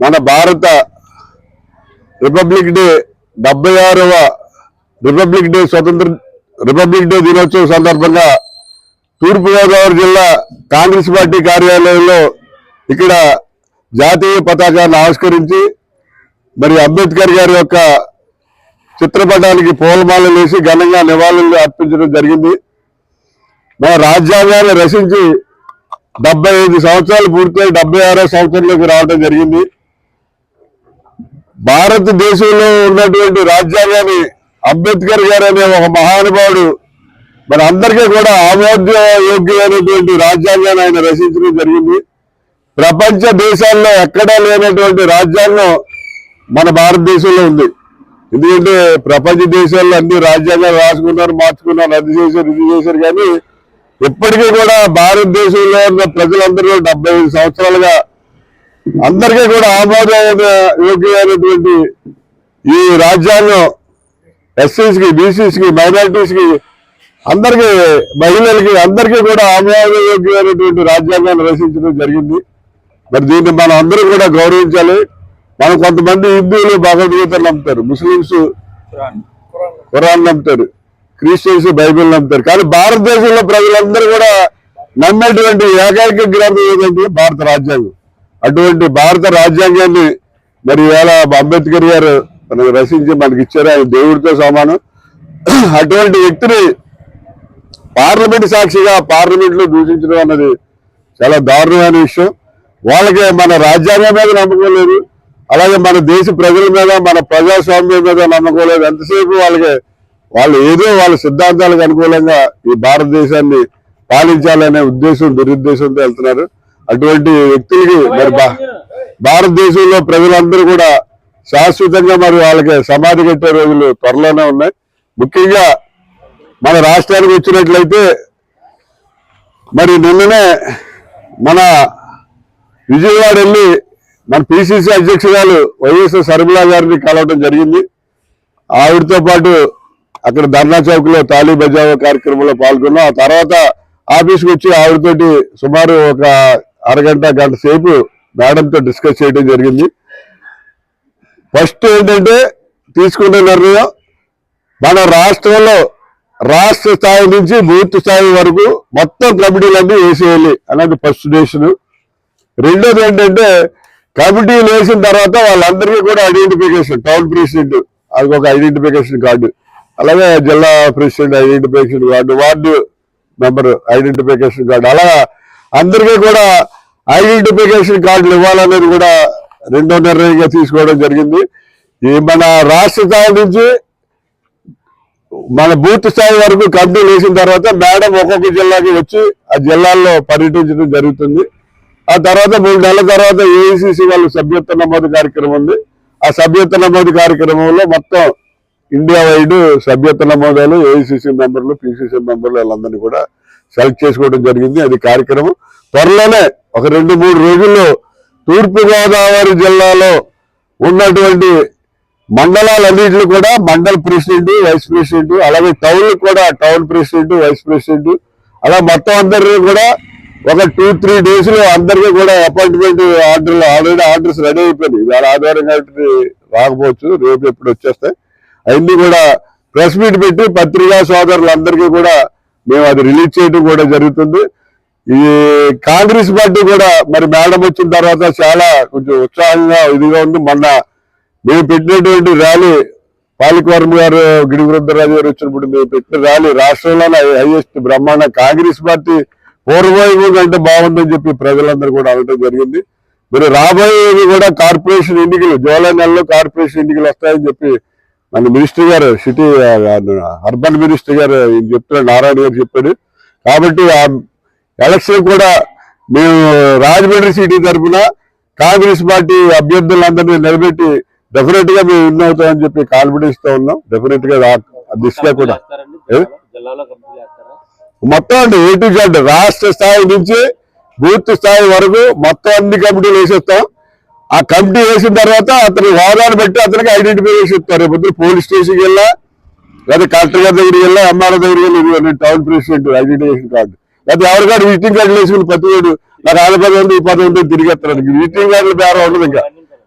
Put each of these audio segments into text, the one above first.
మన భారత republic day డెబ్బై ఆరవ రిపబ్లిక్ డే స్వతంత్ర రిపబ్లిక్ డే దినోత్సవం సందర్భంగా తూర్పుగోదావరి జిల్లా కాంగ్రెస్ పార్టీ కార్యాలయంలో ఇక్కడ జాతీయ పతాకాన్ని ఆవిష్కరించి మరి అంబేద్కర్ గారి యొక్క చిత్రపటానికి పూలమాలలు వేసి ఘనంగా నివాళులు అర్పించడం జరిగింది. మన రాజ్యాంగాన్ని రచించి డెబ్బై ఐదు సంవత్సరాలు పూర్తయి డెబ్బై ఆరో సంవత్సరంలోకి రావడం జరిగింది. భారతదేశంలో ఉన్నటువంటి రాజ్యాంగాన్ని అంబేద్కర్ గారు అనే ఒక మహానుభావుడు మరి అందరికీ కూడా ఆమోద్య యోగ్యమైనటువంటి రాజ్యాంగాన్ని ఆయన రచించడం జరిగింది. ప్రపంచ దేశాల్లో ఎక్కడా లేనటువంటి రాజ్యాంగం మన భారతదేశంలో ఉంది. ఎందుకంటే ప్రపంచ దేశాల్లో అన్ని రాజ్యాంగాలు రాసుకున్నారు మార్చుకున్నారు అది చేశారు ఇది చేశారు కానీ ఇప్పటికీ కూడా భారతదేశంలో ఉన్న ప్రజలందరూ డెబ్బై ఐదు సంవత్సరాలుగా అందరికీ కూడా ఆమోద యోగ్యమైనటువంటి ఈ రాజ్యాంగం ఎస్సీస్కి బీసీస్కి మైనారిటీస్కి అందరికి మహిళలకి అందరికీ కూడా ఆమోద యోగ్యమైనటువంటి రాజ్యాంగాన్ని రచించడం జరిగింది. మరి దీన్ని మనం అందరూ కూడా గౌరవించాలి. మనం కొంతమంది హిందువులు భగవద్గీత నమ్ముతారు. ముస్లింస్ ఖురాన్ నమ్ముతారు. క్రిస్టియన్స్ బైబిల్ నమ్ముతారు. కానీ భారతదేశంలో ప్రజలందరూ కూడా నమ్మేటువంటి ఏకైక గ్రంథం ఏదంటే భారత రాజ్యాంగం. అటువంటి భారత రాజ్యాంగాన్ని మరి ఇవాళ అంబేద్కర్ గారు మనకు రచించి మనకి ఇచ్చారు. ఆయన దేవుడితో సమానం. అటువంటి వ్యక్తిని పార్లమెంట్ సాక్షిగా పార్లమెంట్లో దూషించడం అన్నది చాలా దారుణమైన విషయం. వాళ్ళకి మన రాజ్యాంగం మీద నమ్మకం లేదు. అలాగే మన దేశ ప్రజల మీద మన ప్రజాస్వామ్యం మీద నమ్మకం లేదు. ఎంతసేపు వాళ్ళకి వాళ్ళు ఏదో వాళ్ళ సిద్ధాంతాలకు అనుకూలంగా ఈ భారతదేశాన్ని పాలించాలనే ఉద్దేశం దురుద్దేశంతో వెళ్తున్నారు. అటువంటి వ్యక్తులకి మరి భారతదేశంలో ప్రజలందరూ కూడా శాశ్వతంగా మరి వాళ్ళకి సమాధి కట్టే రోజులు త్వరలోనే ఉన్నాయి. ముఖ్యంగా మన రాష్ట్రానికి వచ్చినట్లయితే మరి నిన్ననే మన విజయవాడ వెళ్ళి మన పిసిసి అధ్యక్షురాలు వైఎస్ శర్మిలా గారిని కలవడం జరిగింది. ఆవిడతో పాటు అక్కడ ధర్నా చౌక్లో తాళీ బజావో కార్యక్రమంలో పాల్గొన్నాం. ఆ తర్వాత ఆఫీస్కి వచ్చి ఆవిడతోటి సుమారు ఒక అరగంట గంట సేపు మేడంతో డిస్కస్ చేయడం జరిగింది. ఫస్ట్ ఏంటంటే తీసుకున్న నిర్ణయం మన రాష్ట్రంలో రాష్ట్ర స్థాయి నుంచి బూత్ స్థాయి వరకు మొత్తం కమిటీలన్నీ వేసేయాలి అనేది ఫస్ట్ డెసిషన్ రెండోది ఏంటంటే కమిటీలు వేసిన తర్వాత వాళ్ళందరికీ కూడా ఐడెంటిఫికేషన్ టౌన్ ప్రెసిడెంట్ అది ఒక ఐడెంటిఫికేషన్ కార్డు అలాగే జిల్లా president identification card ward member identification card అలా అందరికీ కూడా ఐడెంటిఫికేషన్ కార్డులు ఇవ్వాలనేది కూడా రెండో నిర్ణయంగా తీసుకోవడం జరిగింది. ఈ మన రాష్ట్ర స్థాయి నుంచి మన బూత్ స్థాయి వరకు కమిటీలు వేసిన తర్వాత మేడం ఒక్కొక్క జిల్లాకి వచ్చి ఆ జిల్లాల్లో పర్యటించడం జరుగుతుంది. ఆ తర్వాత మూడు నెలల తర్వాత ఏఐసిసి వాళ్ళు సభ్యత్వ నమోదు కార్యక్రమం ఉంది. ఆ సభ్యత్వ నమోదు కార్యక్రమంలో మొత్తం ఇండియా వైడ్ సభ్యత్వ నమోదాలు ఏఐసిసి మెంబర్లు పిసిసి మెంబర్లు వాళ్ళందరినీ కూడా సెలెక్ట్ చేసుకోవడం జరిగింది. అది కార్యక్రమం. త్వరలోనే ఒక రెండు మూడు రోజుల్లో తూర్పుగోదావరి జిల్లాలో ఉన్నటువంటి మండలాలన్నింటిలో కూడా మండల ప్రెసిడెంట్ వైస్ ప్రెసిడెంట్ అలాగే టౌన్ కూడా టౌన్ ప్రెసిడెంట్ వైస్ ప్రెసిడెంట్ అలా మొత్తం అందరినీ కూడా ఒక టూ త్రీ డేస్లో అందరికీ కూడా అపాయింట్మెంట్ ఆర్డర్లు ఆల్రెడీ ఆర్డర్స్ రెడీ అయిపోయినాయి. వాళ్ళ ఆధారంగా రాకపోవచ్చు రేపు ఎప్పుడు వచ్చేస్తాయి. అవన్నీ కూడా ప్రెస్ మీట్ పెట్టి పత్రికా సోదరులందరికీ కూడా మేము అది రిలీజ్ చేయడం కూడా జరుగుతుంది. ఈ కాంగ్రెస్ పార్టీ కూడా మరి మేడం వచ్చిన తర్వాత చాలా కొంచెం ఉత్సాహంగా ఇదిగా ఉంది. మొన్న మేము పెట్టినటువంటి ర్యాలీ పాలికవర్మ గారు గిడి వృద్ధరాజు గారు వచ్చినప్పుడు మేము పెట్టిన ర్యాలీ రాష్ట్రంలోనే హైయెస్ట్ బ్రహ్మాండ కాంగ్రెస్ పార్టీ పూర్వవైభవం కంటే బాగుందని చెప్పి ప్రజలందరూ కూడా అనడం జరిగింది. మరి రాబోయేది కూడా కార్పొరేషన్ ఎన్నికలు జూలై నెలలో కార్పొరేషన్ ఎన్నికలు వస్తాయని చెప్పి మన మినిస్టర్ గారు సిటీ అర్బన్ మినిస్టర్ గారు ఈయన చెప్తున్నారు నారాయణ గారు చెప్పారు. కాబట్టి ఆ ఎలక్షన్ కూడా మేము రాజమండ్రి సిటీ తరఫున కాంగ్రెస్ పార్టీ అభ్యర్థులందరినీ నిలబెట్టి డెఫినెట్గా మేము విన్ అవుతామని చెప్పి కాన్ఫిడెన్స్తో ఉన్నాం. డెఫినెట్గా దిశగా కూడా. మొత్తం అండి ఏ టు జెడ్ రాష్ట్ర స్థాయి నుంచి బూత్ స్థాయి వరకు మొత్తం అన్ని కమిటీలు వేసేస్తాం. ఆ కమిటీ వేసిన తర్వాత అతని హోదాను బట్టి అతనికి ఐడెంటిఫికేషన్ ఇస్తారు. రేపు పోలీస్ స్టేషన్కి వెళ్ళా లేదా కలెక్టర్ గారి దగ్గరికి వెళ్ళా ఎంఆర్ఓ దగ్గరికి వెళ్ళి టౌన్ ప్రెసిడెంట్ ఐడెంటిఫికేషన్ కార్డు లేకపోతే ఎవరికాడు విజిటింగ్ కార్డులు వేసుకుని ప్రతి వాడు నాకు ఆరు పది ఉంది ఈ పది ఉంది తిరిగేస్తారు విజిటింగ్ కార్డులు బేరం ఉండదు ఇంకా.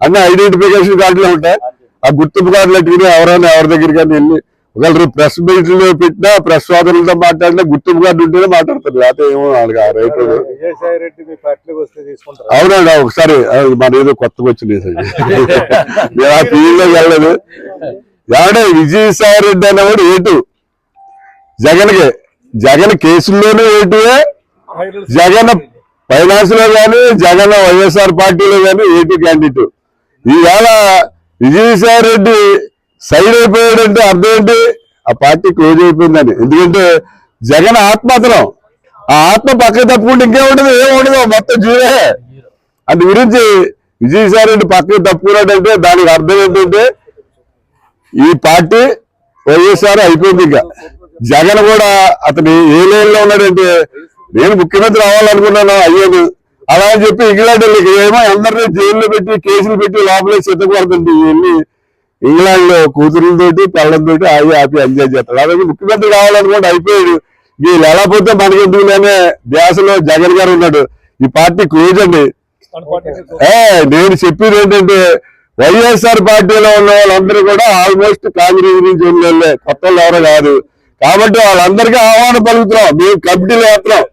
అన్ని ఐడెంటిఫికేషన్ కార్డులు ఉంటాయి. ఆ గుర్తింపు కార్డులు పెట్టుకుని ఎవరైనా ఎవరి దగ్గరికి వెళ్ళి ఒకవేళ రేపు ప్రెస్ మీట్లో పెట్టినా ప్రెస్ సోదరులతో మాట్లాడినా గుర్తింపు కార్డు ఉంటేనే మాట్లాడతారు. లేకపోతే ఏమో తీసుకుంటారు? అవునండి ఒకసారి మన ఏదో కొత్తగా వచ్చింది నేను ఆ ఫీల్డ్లోకి వెళ్ళలేదు. ఏమంటే విజయసాయి రెడ్డి అనేవాడు ఏటు? జగన్కి. జగన్ కేసుల్లోనే ఏటువే? జగన్ ఫైనాన్స్లో గాని జగన్ వైఎస్ఆర్ పార్టీలో గాని ఏపీ క్యాండిడేట్ ఈవేళ విజయసాయి రెడ్డి సైడ్ అయిపోయాడంటే అర్థం ఏంటి? ఆ పార్టీ క్లోజ్ అయిపోయిందని ఎందుకంటే జగన్ ఆత్మహత్యం ఆ ఆత్మ పక్కకి తప్పుకుంటే ఇంకేం ఉండదు ఏం ఏముండదు మొత్తం జీవే. అందు గురించి విజయసాయి రెడ్డి పక్కకి తప్పుకున్నాడంటే దానికి అర్థం ఏంటంటే ఈ పార్టీ వైఎస్ఆర్ అయిపోయింది ఇంకా. జగన్ కూడా అతను ఏ లైన్లో ఉన్నాడంటే నేను ముఖ్యమంత్రి అవ్వాలనుకున్నాను అయ్యాను అలా అని చెప్పి ఇంగ్లాండ్ ఏమో అందరినీ జైల్లో పెట్టి కేసులు పెట్టి లోపలే సిద్ధపడుతుంది వెళ్ళి ఇంగ్లాండ్లో కూతురులతోటి పిల్లలతోటి ఆగి ఆపి ఎంజాయ్ చేస్తాడు. అలాగే ముఖ్యమంత్రి కావాలనుకోండి అయిపోయాడు. వీళ్ళు ఎలా పోతే మనకి దేశంలో జగన్ గారు ఉన్నాడు. ఈ పార్టీ క్లోజ్ అండి. నేను చెప్పేది ఏంటంటే వైఎస్ఆర్ పార్టీలో ఉన్న వాళ్ళందరూ కూడా ఆల్మోస్ట్ కాంగ్రెస్ నుంచి వెళ్ళే. కొత్త వాళ్ళు ఎవరో కాదు. కాబట్టి వాళ్ళందరికీ ఆహ్వానం పలుకుతున్నాం. మేము కమిటీలు వేస్తున్నాం.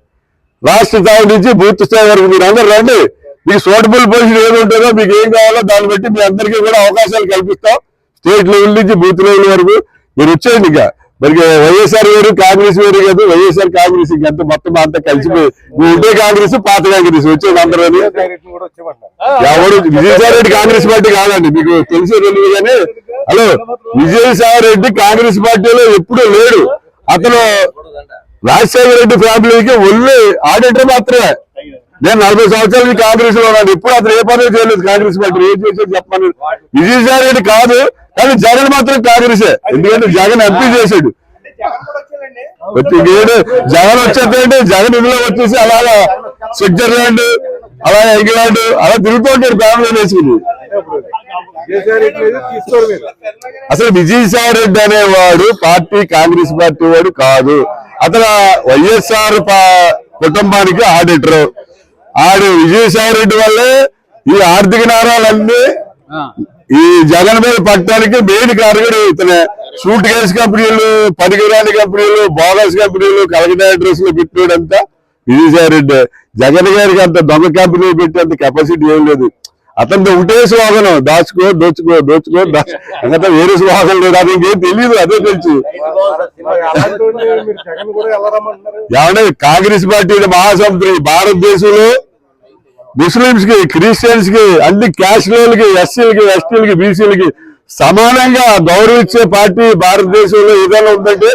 రాష్ట్ర స్థాయి నుంచి బూత్ స్థాయి వరకు మీరు అందరు రండి. మీకు సూటబుల్ పొజిషన్ ఏది ఉంటుందో మీకు ఏం కావాలో దాన్ని బట్టి మీ అందరికీ కూడా అవకాశాలు కల్పిస్తాం. స్టేట్ లెవెల్ నుంచి బూత్ లెవెల్ వరకు మీరు వచ్చేయండి ఇక. మరి వైఎస్ఆర్ వేరు కాంగ్రెస్ వేరు కాదు వైఎస్ఆర్ కాంగ్రెస్ ఇంకంతా మొత్తం అంతా కలిసిపోయి ఉంటే కాంగ్రెస్ పాత కాంగ్రెస్ వచ్చేది అందరూ ఎవరు? విజయసాయి రెడ్డి కాంగ్రెస్ పార్టీ కాదండి మీకు తెలిసి కానీ. హలో విజయసాయి రెడ్డి కాంగ్రెస్ పార్టీలో ఎప్పుడూ లేడు. అతను రాజశేఖర రెడ్డి ఫ్యామిలీకి ఒళ్ళు ఆడిటర్ మాత్రమే. నేను నలభై సంవత్సరాల నుంచి కాంగ్రెస్లో ఉన్నాను. ఇప్పుడు అతను ఏ పని చేయలేదు. కాంగ్రెస్ పార్టీ ఏం చేసేది చెప్పమని. విజయసాయి రెడ్డి కాదు కానీ జగన్ మాత్రం కాంగ్రెసే. ఎందుకంటే జగన్ ఎంపీ చేసాడు వచ్చి ఇంకేంటి జగన్ వచ్చేదంటే జగన్ ఇందులో వచ్చేసి అలా స్విట్జర్లాండ్ అలా ఇంగ్లాండ్ అలా తిరుగుతూ ఉంటాడు ఫ్యామిలీ వేసుకుని. అసలు విజయసాయి రెడ్డి అనేవాడు పార్టీ కాంగ్రెస్ పార్టీ వాడు కాదు. అతను వైఎస్ఆర్ పా- కుటుంబానికి ఆడిటర్. ఆడు విజయసాయి రెడ్డి వల్లే ఈ ఆర్థిక నేరాలన్నీ ఈ జగన్ మీద పట్టడానికి మెయిన్ కారకుడు ఇతనే. సూట్ కేసు కంపెనీలు పనికిరాని కంపెనీలు బోగస్ కంపెనీలు కలకటా అడ్రస్లో పెట్టాడంతా విజయసాయి రెడ్డి. జగన్ గారికి అంత దొంగ కంపెనీలు పెట్టేంత కెపాసిటీ ఏం లేదు. అతనితో ఒకటే స్లోగనం దాచుకో దోచుకో దోచుకో దాచు వేరే స్లోగం లేదు. అది ఇంకేం తెలియదు అదే తెలుసు. ఏమంటే కాంగ్రెస్ పార్టీ మహాసముద్రం భారతదేశంలో ముస్లింస్కి క్రిస్టియన్స్కి అన్ని క్యాస్ట్లకి ఎస్సీలకి ఎస్టీలకి బీసీలకి సమానంగా గౌరవించే పార్టీ భారతదేశంలో ఏదైనా ఉందంటే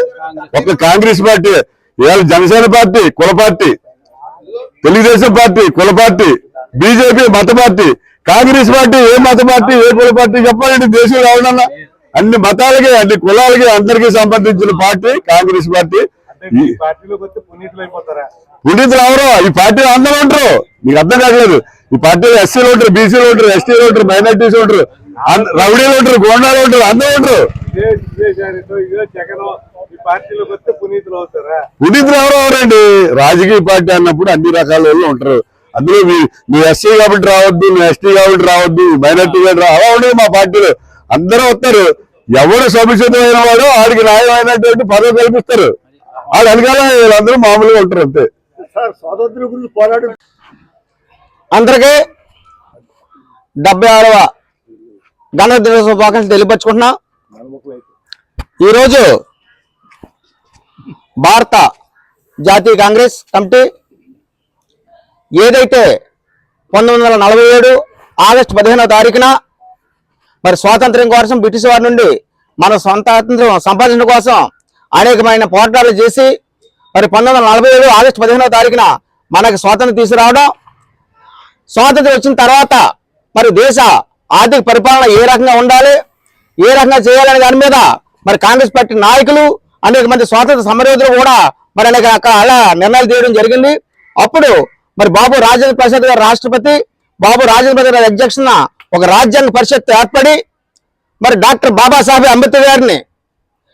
ఒక కాంగ్రెస్ పార్టీ ఇవాళ జనసేన పార్టీ కుల పార్టీ తెలుగుదేశం పార్టీ కుల పార్టీ బీజేపీ మత పార్టీ కాంగ్రెస్ పార్టీ ఏ మత పార్టీ ఏ కుల పార్టీ చెప్పాలండి దేశంలో ఎవరన్నా అన్ని మతాలకి అన్ని కులాలకి అందరికీ సంబంధించిన పార్టీ కాంగ్రెస్ పార్టీ. పునీతులు ఎవరు? ఈ పార్టీలో అందరూ ఉంటారు. మీకు అర్థం కావట్లేదు. ఈ పార్టీలో ఎస్సీలు ఉంటారు బీసీలు ఉంటారు ఎస్టీలు ఉంటారు మైనార్టీస్ ఉంటారు రౌడీలు ఉంటారు గోండాలు ఉంటారు అందరూ ఉంటారు. పునీతులు ఎవరు ఎవరండి? రాజకీయ పార్టీ అన్నప్పుడు అన్ని రకాల వాళ్ళు ఉంటారు. అందులో మీ- నువ్వు ఎస్సీ కాబట్టి రావద్దు నువ్వు ఎస్టీ కాబట్టి రావద్దు మైనార్టీ కాబట్టి రా అలా ఉండదు మా పార్టీలో. అందరూ వస్తారు. ఎవడు సముచితమైన వాడు ఆడికి న్యాయమైనటువంటి పదవి కల్పిస్తారు. ఆడు వెనకాల వీళ్ళందరూ మామూలుగా ఉంటారు అంతే. అందరికీ డెబ్బై ఆరవ గణతంత్ర దినోత్సవ శుభాకాంక్షలు తెలియపరుచుకుంటున్నా. ఈరోజు భారత జాతీయ కాంగ్రెస్ కమిటీ ఏదైతే పంతొమ్మిది వందల నలభై ఏడు ఆగస్టు పదిహేనో తారీఖున మరి స్వాతంత్ర్యం కోసం బ్రిటిష్ వారి నుండి మన స్వాతంత్రం సంపాదించడం కోసం అనేకమైన పోరాటాలు చేసి మరి పంతొమ్మిది వందల నలభై ఏడు ఆగస్టు పదిహేనో తారీఖున మనకు స్వాతంత్రం తీసుకురావడం స్వాతంత్రం వచ్చిన తర్వాత మరి దేశ ఆర్థిక పరిపాలన ఏ రకంగా ఉండాలి ఏ రకంగా చేయాలనే దాని మీద మరి కాంగ్రెస్ పార్టీ నాయకులు అనేక మంది స్వాతంత్ర సమరయోధులు కూడా మరి అనేక రకాల నిర్ణయాలు తీయడం జరిగింది. అప్పుడు మరి బాబు రాజేంద్ర ప్రసాద్ గారు రాష్ట్రపతి బాబు రాజేంద్ర ప్రసాద్ గారి అధ్యక్షన ఒక రాజ్యాంగ పరిషత్ ఏర్పడి మరి డాక్టర్ బాబాసాహెబ్ అంబేద్కర్ గారిని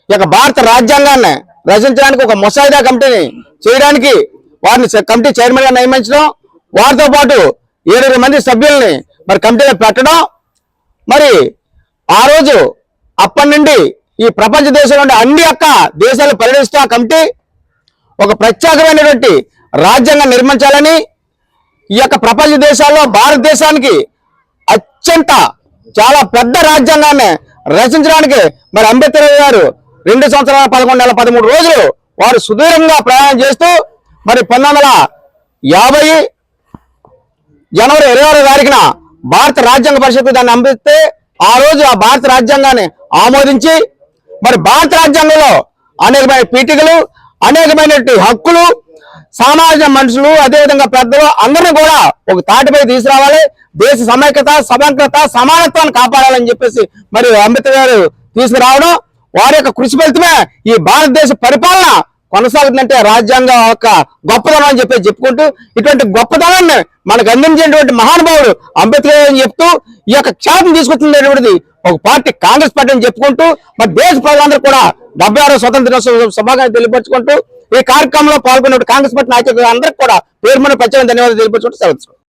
ఈ యొక్క భారత రాజ్యాంగాన్ని రచించడానికి ఒక ముసాయిదా కమిటీని చేయడానికి వారిని కమిటీ చైర్మన్గా నియమించడం వారితో పాటు ఏడుగురు మంది సభ్యుల్ని మరి కమిటీలో పెట్టడం మరి ఆ రోజు అప్పటి నుండి ఈ ప్రపంచ దేశంలో అన్ని యొక్క దేశాలు పరిగణిస్తూ ఆ కమిటీ ఒక ప్రత్యేకమైనటువంటి రాజ్యాంగం నిర్మించాలని ఈ యొక్క ప్రపంచ దేశాల్లో భారతదేశానికి అత్యంత చాలా పెద్ద రాజ్యాంగాన్ని రచించడానికి మరి అంబేద్కర్ గారు రెండు సంవత్సరాల పదకొండు నెలల పదమూడు రోజులు వారు సుదీర్ఘంగా ప్రయాణం చేస్తూ మరి పంతొమ్మిది వందల యాభై జనవరి ఇరవై ఆరో తారీఖున భారత రాజ్యాంగ పరిషత్ దాన్ని అందిస్తే ఆ రోజు ఆ భారత రాజ్యాంగాన్ని ఆమోదించి మరి భారత రాజ్యాంగంలో అనేకమైన పీఠికలు అనేకమైనటువంటి హక్కులు సామాజిక మనుషులు అదేవిధంగా పెద్దలు అందరినీ కూడా ఒక తాటిపై తీసుకురావాలి. దేశ సమైక్యత సమగ్రత సమానత్వాన్ని కాపాడాలని చెప్పేసి మరి అంబేద్కర్ గారు తీసుకురావడం వారి యొక్క కృషి ఫలితమే ఈ భారతదేశ పరిపాలన కొనసాగుతుందంటే రాజ్యాంగం యొక్క గొప్పదనం అని చెప్పి చెప్పుకుంటూ ఇటువంటి గొప్పదనాన్ని మనకు అందించేటువంటి మహానుభావుడు అంబేద్కర్ అని చెప్తూ ఈ యొక్క ఖ్యాతిని తీసుకొస్తున్నటువంటిది ఒక పార్టీ కాంగ్రెస్ పార్టీ అని చెప్పుకుంటూ మరి దేశ ప్రజలందరూ కూడా డెబ్బై ఆరో స్వతంత్ర దినోత్సవ సభగా తెలియపరుచుకుంటూ ఈ కార్యక్రమంలో పాల్గొన్న కాంగ్రెస్ పార్టీ నాయకులు అందరికీ కూడా పేరు మన ప్రత్యేక ధన్యవాదాలు తెలియపరచుకుంటూ సెలవు